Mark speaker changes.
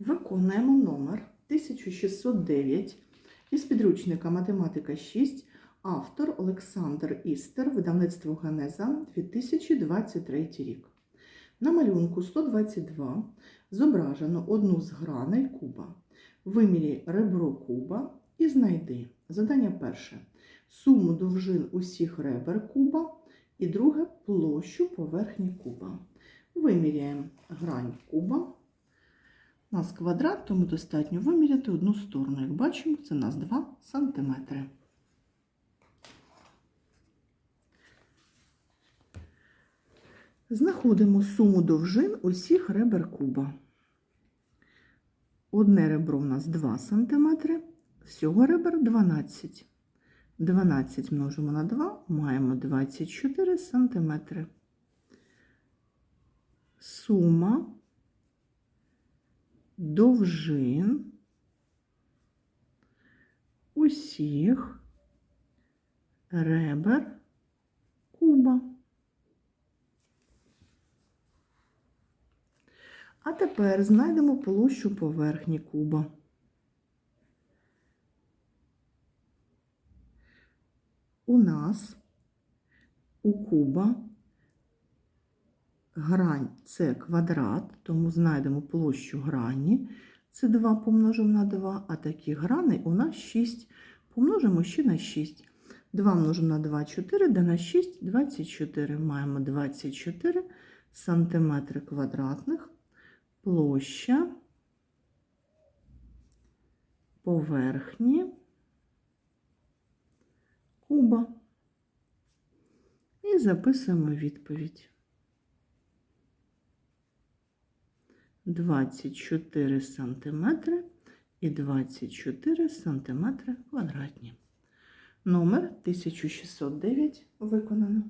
Speaker 1: Виконуємо номер 1609 із підручника Математика 6, автор Олександр Істер, видавництво Генеза 2023 рік. На малюнку 122 зображено одну з граней куба. Виміряй ребро куба і знайди. Задання перше. Суму довжин усіх ребер куба і друге площу поверхні куба. Виміряємо грань куба. У нас квадрат, тому достатньо виміряти одну сторону. Як бачимо, це у нас 2 см. Знаходимо суму довжин усіх ребер куба. Одне ребро у нас 2 см, всього ребер 12. 12 множимо на 2, маємо 24 см. Сума довжин усіх ребер куба. А тепер знайдемо площу поверхні куба. У нас у куба грань це квадрат, тому знайдемо площу грані. Це 2 помножимо на 2, а такі грани у нас 6. Помножимо ще на 6. 2 множимо на 2 4, де на 6 24. Маємо 24 сантиметри квадратних. Площа поверхні куба. І записуємо відповідь. 24 сантиметри і 24 сантиметри квадратні. Номер 1609 виконано.